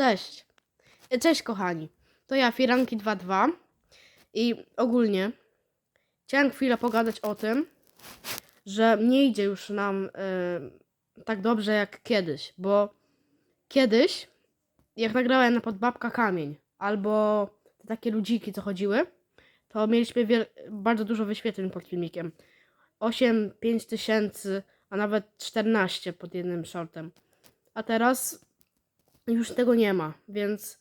Cześć. E, Cześć kochani. To ja Firanki 22 i ogólnie chciałem chwilę pogadać o tym, że nie idzie już nam y, tak dobrze jak kiedyś, bo kiedyś jak nagrałem na podbabka kamień albo te takie ludziki co chodziły, to mieliśmy bardzo dużo wyświetleń pod filmikiem. 8, 5 tysięcy, a nawet 14 pod jednym shortem. A teraz już tego nie ma, więc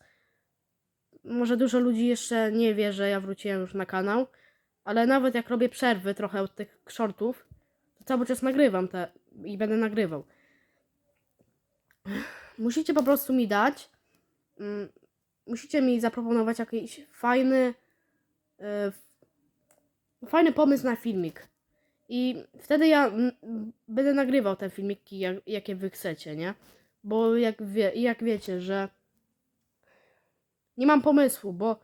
może dużo ludzi jeszcze nie wie, że ja wróciłem już na kanał, ale nawet jak robię przerwy trochę od tych shortów, to cały czas nagrywam te i będę nagrywał. Musicie po prostu mi dać, mm, musicie mi zaproponować jakiś fajny, e, fajny pomysł na filmik. I wtedy ja mm, będę nagrywał te filmiki, jak, jakie wy chcecie, nie? Bo jak, wie, jak wiecie, że nie mam pomysłu, bo,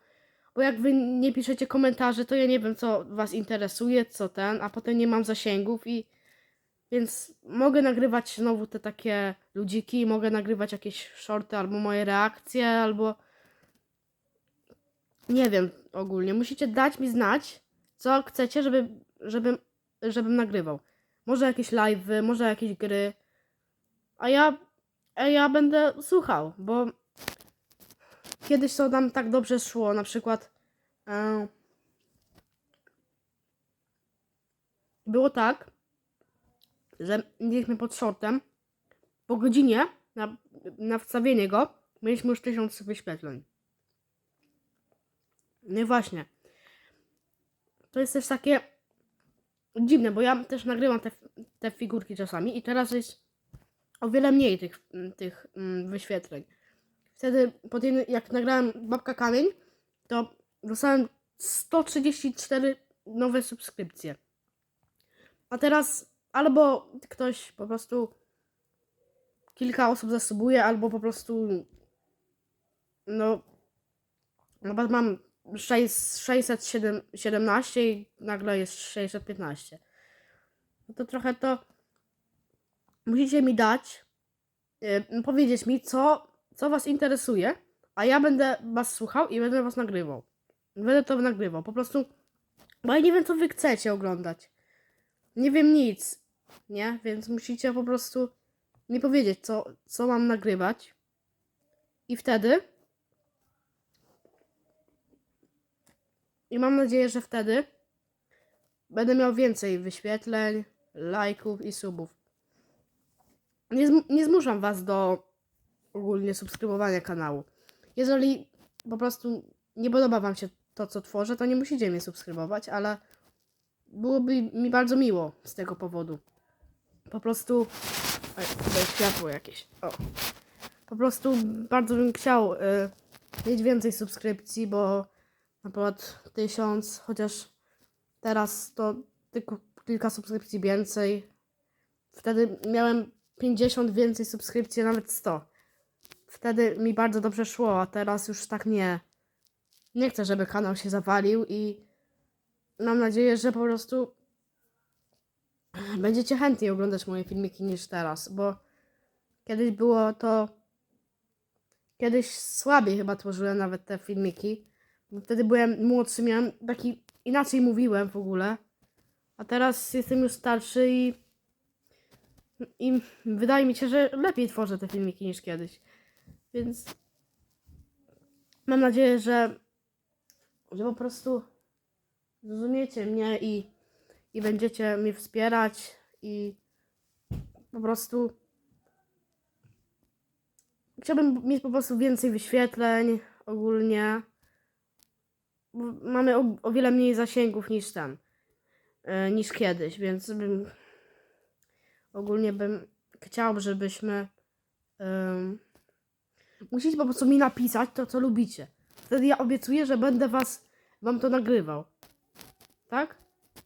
bo jak wy nie piszecie komentarzy, to ja nie wiem, co was interesuje, co ten, a potem nie mam zasięgów i więc mogę nagrywać znowu te takie ludziki, mogę nagrywać jakieś shorty albo moje reakcje, albo nie wiem ogólnie. Musicie dać mi znać, co chcecie, żeby, żebym, żebym nagrywał. Może jakieś live'y, może jakieś gry. A ja, ja będę słuchał, bo kiedyś to nam tak dobrze szło, na przykład e, było tak, że mieliśmy pod shortem po godzinie na, na wstawienie go mieliśmy już tysiąc wyświetleń. No i właśnie. To jest też takie dziwne, bo ja też nagrywam te, te figurki czasami i teraz jest o wiele mniej tych, tych mm, wyświetleń. Wtedy, pod jednym, jak nagrałem Babka Kamień, to dostałem 134 nowe subskrypcje. A teraz albo ktoś po prostu kilka osób zasubuje, albo po prostu no nawet mam 6, 617 i nagle jest 615. No to trochę to musicie mi dać, powiedzieć mi, co, co was interesuje, a ja będę was słuchał i będę was nagrywał. Będę to nagrywał, po prostu, bo ja nie wiem, co wy chcecie oglądać. Nie wiem nic, nie? Więc musicie po prostu mi powiedzieć, co, co mam nagrywać. I wtedy. I mam nadzieję, że wtedy będę miał więcej wyświetleń, lajków i subów. Nie, nie zmuszam was do ogólnie subskrybowania kanału. Jeżeli po prostu nie podoba wam się to, co tworzę, to nie musicie mnie subskrybować, ale byłoby mi bardzo miło z tego powodu. Po prostu. Oj, tutaj światło jakieś. O. Po prostu bardzo bym chciał y, mieć więcej subskrypcji, bo na przykład tysiąc, chociaż teraz to tylko kilka subskrypcji więcej. Wtedy miałem 50 więcej subskrypcji, nawet 100. Wtedy mi bardzo dobrze szło, a teraz już tak nie. Nie chcę, żeby kanał się zawalił i mam nadzieję, że po prostu będziecie chętniej oglądać moje filmiki niż teraz, bo kiedyś było to. Kiedyś słabiej chyba tworzyłem nawet te filmiki. Wtedy byłem młodszy, miałem taki. inaczej mówiłem w ogóle. A teraz jestem już starszy i. I wydaje mi się, że lepiej tworzę te filmiki niż kiedyś. Więc. Mam nadzieję, że. że po prostu zrozumiecie mnie i, i będziecie mnie wspierać i po prostu chciałbym mieć po prostu więcej wyświetleń ogólnie. Mamy o, o wiele mniej zasięgów niż ten, niż kiedyś, więc bym ogólnie bym chciał, żebyśmy em, musicie po prostu mi napisać to, co lubicie. Wtedy ja obiecuję, że będę was, wam to nagrywał. Tak?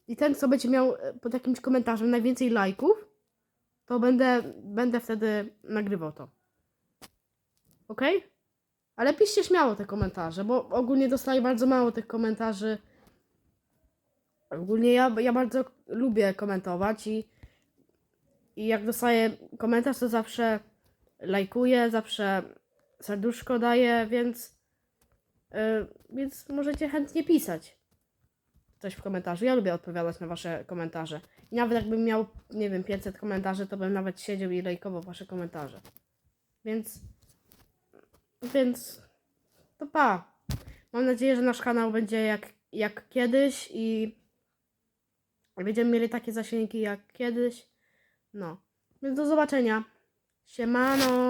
I ten, co będzie miał e, pod jakimś komentarzem najwięcej lajków, to będę, będę wtedy nagrywał to. Ok? Ale piszcie śmiało te komentarze, bo ogólnie dostaję bardzo mało tych komentarzy. Ogólnie ja, ja bardzo lubię komentować i, i jak dostaję komentarz, to zawsze lajkuję, zawsze serduszko daję, więc, y, więc możecie chętnie pisać coś w komentarzu. Ja lubię odpowiadać na wasze komentarze. I nawet jakbym miał, nie wiem, 500 komentarzy, to bym nawet siedział i lajkował wasze komentarze. Więc, więc, to pa. Mam nadzieję, że nasz kanał będzie jak, jak kiedyś i będziemy mieli takie zasięgi jak kiedyś. No. Więc do zobaczenia. Siemano.